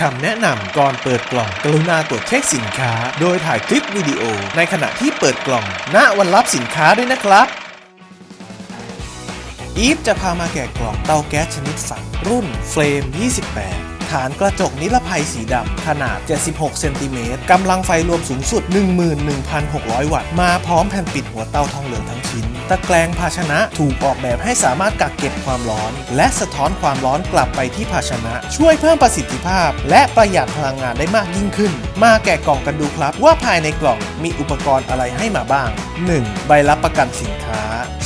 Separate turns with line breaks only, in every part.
คำแนะนำก่อนเปิดกล่อง กรุณาตรวจเช็คสินค้า โดยถ่ายคลิปวิดีโอในขณะที่เปิดกล่อง ณวันรับสินค้าด้วยนะครับอีฟจะพามาแกะกล่องเตาแก๊สชนิดฝังรุ่นเฟรม 28 ฐานกระจกนิรภัยสีดำขนาด 76 เซนติเมตรกำลังไฟรวมสูงสุด 11,600 วัตต์ มาพร้อมแผ่นปิดหัวเตาทองเหลืองทั้งชิ้น ตะแกรงภาชนะถูกออกแบบให้สามารถกักเก็บความร้อน และสะท้อนความร้อนกลับไปที่ภาชนะ ช่วยเพิ่มประสิทธิภาพ และประหยัดพลังงานได้มากยิ่งขึ้น มาแกะกล่องกันดูครับ ว่าภายในกล่องมีอุปกรณ์อะไรให้มาบ้าง 1. ใบรับประกันสินค้า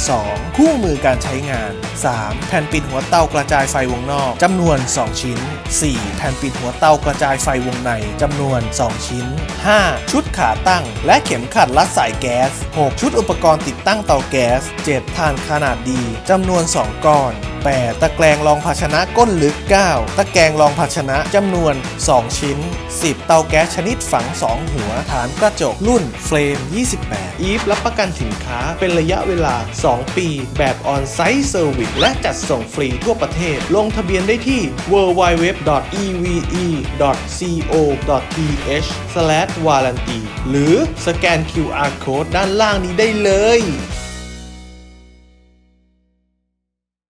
2. คู่มือการใช้งาน 3. แผ่นปิดหัวเตากระจายไฟวงนอกจำนวน 2 ชิ้น 4. 4. แผ่นปิดหัวเตากระจายไฟวงในจำนวน 2 ชิ้น 5. ชุดขาตั้ง และเข็มขัดรัดสายแก๊ส 6. ชุดอุปกรณ์ติดตั้งเตาแก๊ส 7. ถ่านขนาดดีจำนวน 2 ก้อน 8. ตะแกรงรองภาชนะก้นลึก 9. ตะแกรงรองภาชนะจำนวน 2 ชิ้น 10. เตาแก๊สชนิดฝัง 2 หัว ฐานกระจกรุ่นเฟรม 28 อีฟรับประกันสินค้าเป็นระยะเวลา 2 ปี แบบออนไซต์เซอร์วิสและจัดส่งฟรีทั่วประเทศ ลงทะเบียนได้ที่ www.eve.co.th/warranty หรือสแกน QR Code ด้านล่างนี้ได้เลย